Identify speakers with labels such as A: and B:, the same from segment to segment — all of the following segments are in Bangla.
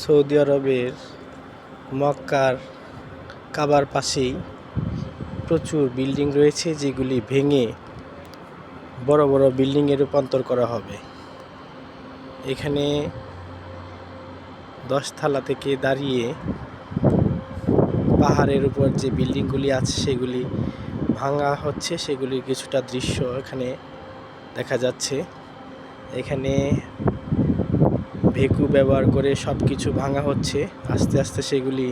A: সৌদি আরবের মক্কার কাবার পাশেই প্রচুর বিল্ডিং রয়েছে যেগুলি ভেঙে বড় বড় বিল্ডিংয়ে রূপান্তর করা হবে। এখানে দশতলা থেকে দাঁড়িয়ে পাহাড়ের উপর যে বিল্ডিংগুলি আছে সেগুলি ভাঙা হচ্ছে, সেগুলির কিছুটা দৃশ্য এখানে দেখা যাচ্ছে। এখানে ভেকু ব্যবহার করে সব কিছু ভাঙা হচ্ছে। আস্তে আস্তে সেগুলি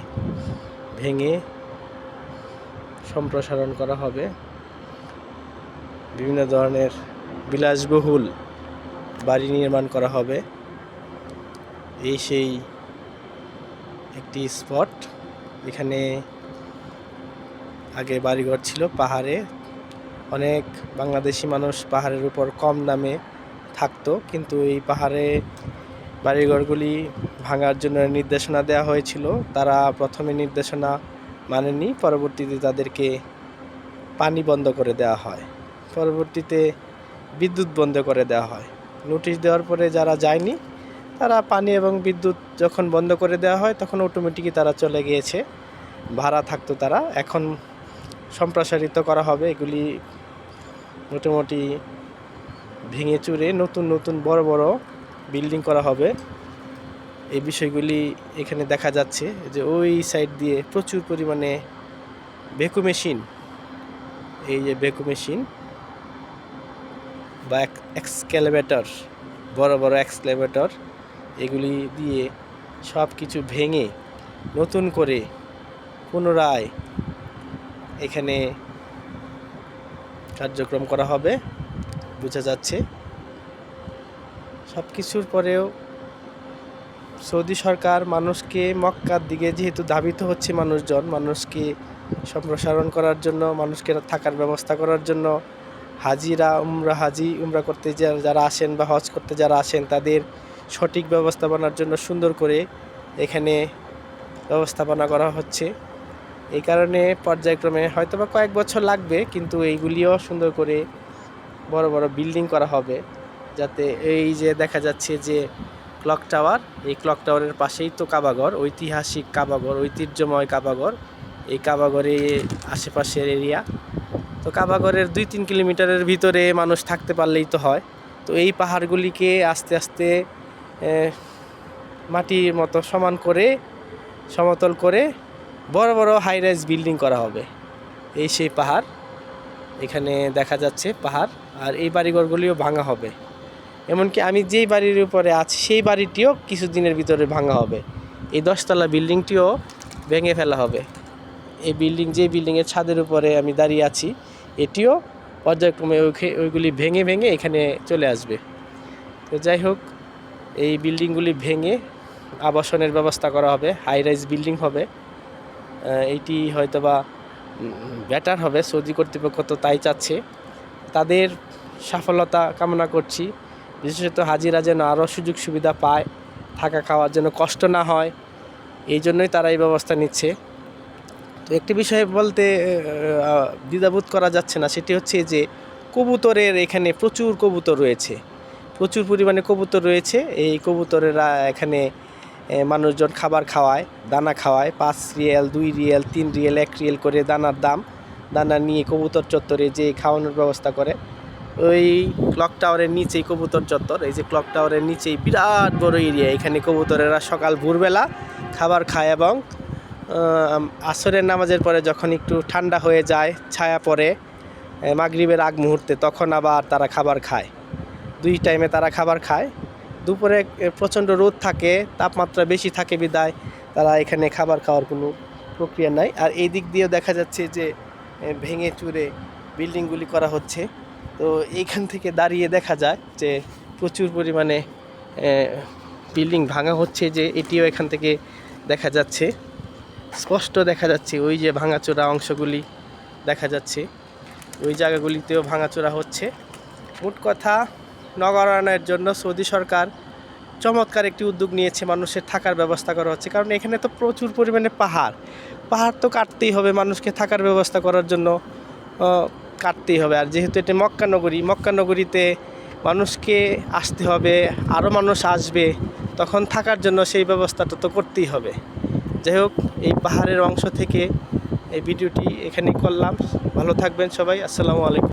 A: ভেঙে সম্প্রসারণ করা হবে। বিভিন্ন ধরনের বিলাসবহুল বাড়ি নির্মাণ করা হবে। এই সেই একটি স্পট। এখানে আগে বাড়িঘর ছিল পাহাড়ে। অনেক বাংলাদেশি মানুষ পাহাড়ের উপর কম দামে থাকতো, কিন্তু এই পাহাড়ে বাড়িঘরগুলি ভাঙার জন্য নির্দেশনা দেওয়া হয়েছিল। তারা প্রথমে নির্দেশনা মানেনি পরবর্তীতে তাদেরকে পানি বন্ধ করে দেওয়া হয়। পরবর্তীতে বিদ্যুৎ বন্ধ করে দেওয়া হয়। নোটিশ দেওয়ার পরে যারা যায়নি, তারা পানি এবং বিদ্যুৎ যখন বন্ধ করে দেওয়া হয়, তখন অটোমেটিকই তারা চলে গিয়েছে। ভাড়া থাকতো তারা। এখন সম্প্রসারিত করা হবে। এগুলি মোটামুটি ভেঙে চুরে নতুন নতুন, বড় বড় বিল্ডিং করা হবে। এই বিষয়গুলি এখানে দেখা যাচ্ছে যে ওই সাইড দিয়ে প্রচুর পরিমাণে ভেকু মেশিন এই যে ভেকু মেশিন বা এক্সক্যালেভেটর বড় বড় এক্সক্যালেভেটর এগুলি দিয়ে সব কিছু ভেঙে নতুন করে পুনরায় এখানে কার্যক্রম করা হবে, বোঝা যাচ্ছে। সব কিছুর পরেও সৌদি সরকার মানুষকে মক্কার দিকে যেহেতু ধাবিত হচ্ছে মানুষজন, মানুষকে সম্প্রসারণ করার জন্য, মানুষকে থাকার ব্যবস্থা করার জন্য, হাজিরা, উমরা, হাজি, উমরা করতে যারা আসেন বা হজ করতে যারা আসেন, তাদের সঠিক ব্যবস্থাপনার জন্য সুন্দর করে এখানে ব্যবস্থাপনা করা হচ্ছে। এই কারণে পর্যায়ক্রমে হয়তো বা কয়েক বছর লাগবে, কিন্তু এইগুলিও সুন্দর করে বড় বড় বিল্ডিং করা হবে। যাতে এই যে দেখা যাচ্ছে যে ক্লক টাওয়ার, এই ক্লক টাওয়ারের পাশেই তো কাবাগর, ঐতিহাসিক কাবাগর, ঐতিহ্যময় কাবাগর। এই কাবাগরে আশেপাশের এরিয়া। তো কাবাগরের দুই তিন কিলোমিটারের ভিতরে মানুষ থাকতে পারলেই তো হয়। তো এই পাহাড়গুলিকে আস্তে আস্তে মাটির মতো সমান করে, সমতল করে বড় বড় হাই রাইজ বিল্ডিং করা হবে। এই সেই পাহাড়। এখানে দেখা যাচ্ছে পাহাড়। আর এই বাড়িঘরগুলিও ভাঙা হবে। এমনকি আমি যেই বাড়ির উপরে আছি, সেই বাড়িটিও কিছুদিনের ভিতরে ভাঙা হবে। এই দশতলা বিল্ডিংটিও ভেঙে ফেলা হবে। এই বিল্ডিং যে বিল্ডিংয়ের ছাদের উপরে আমি দাঁড়িয়ে আছি, এটিও পর্যায়ক্রমে ওইগুলি ভেঙে ভেঙে এখানে চলে আসবে। তো যাই হোক, এই বিল্ডিংগুলি ভেঙে আবাসনের ব্যবস্থা করা হবে হাই রাইজ বিল্ডিং হবে। এটি এইটি হয়তো বা বেটার হবে। সৌদি কর্তৃপক্ষ তো তাই চাচ্ছে। তাদের সফলতা কামনা করছি। বিশেষত হাজিরা যেন আরও সুযোগ সুবিধা পায়, থাকা খাওয়ার জন্য কষ্ট না হয়, এই জন্যই তারা এই ব্যবস্থা নিচ্ছে। তো একটি বিষয় বলতে দ্বিধাবোধ করা যাচ্ছে না, সেটি হচ্ছে যে কবুতরের এখানে প্রচুর কবুতর রয়েছে। প্রচুর পরিমাণে কবুতর রয়েছে, এই কবুতরেরা এখানে মানুষজন খাবার খাওয়ায়, দানা খাওয়ায়, পাঁচ রিয়েল, দুই রিয়েল, তিন রিয়েল, এক রিয়েল করে দানার দাম। দানা নিয়ে কবুতর চত্বরে যে খাওয়ানোর ব্যবস্থা করে। ওই ক্লক টাওয়ারের নিচেই কবুতর চত্বর। এই যে ক্লক টাওয়ারের নিচেই বিরাট বড় এরিয়া এখানে কবুতরেরা সকাল, ভোরবেলা খাবার খায় এবং আসরের নামাজের পরে যখন একটু ঠান্ডা হয়ে যায়, ছায়া পড়ে মাগরিবের আগ মুহূর্তে, তখন আবার তারা খাবার খায়। দুই টাইমে তারা খাবার খায়। দুপুরে প্রচণ্ড রোদ থাকে, তাপমাত্রা বেশি থাকে বিদায়। তারা এখানে খাবার খাওয়ার কোনো প্রক্রিয়া নাই। আর এই দিক দিয়েও দেখা যাচ্ছে যে ভেঙে চুরে বিল্ডিংগুলি করা হচ্ছে। তো এইখান থেকে দাঁড়িয়ে দেখা যায় যে প্রচুর পরিমাণে বিল্ডিং ভাঙা হচ্ছে যে এটিও এখান থেকে দেখা যাচ্ছে। স্পষ্ট দেখা যাচ্ছে ওই যে ভাঙাচোরা অংশগুলি দেখা যাচ্ছে। ওই জায়গাগুলিতেও ভাঙাচোরা হচ্ছে। মোট কথা, নগরায়নের জন্য সৌদি সরকার চমৎকার একটি উদ্যোগ নিয়েছে, মানুষের থাকার ব্যবস্থা করা হচ্ছে। কারণ এখানে তো প্রচুর পরিমাণে পাহাড়। পাহাড় তো কাটতেই হবে মানুষকে থাকার ব্যবস্থা করার জন্য। কাটতেই হবে। আর যেহেতু এটা মক্কানগরী মক্কানগরীতে মক্কা নগরীতে মানুষকে আসতে হবে আরও মানুষ আসবে, তখন থাকার জন্য সেই ব্যবস্থাটা তো করতেই হবে। যাই হোক, এই পাহাড়ের অংশ থেকে এই ভিডিওটি এখানেই করলাম। ভালো থাকবেন সবাই, আসসালামু আলাইকুম।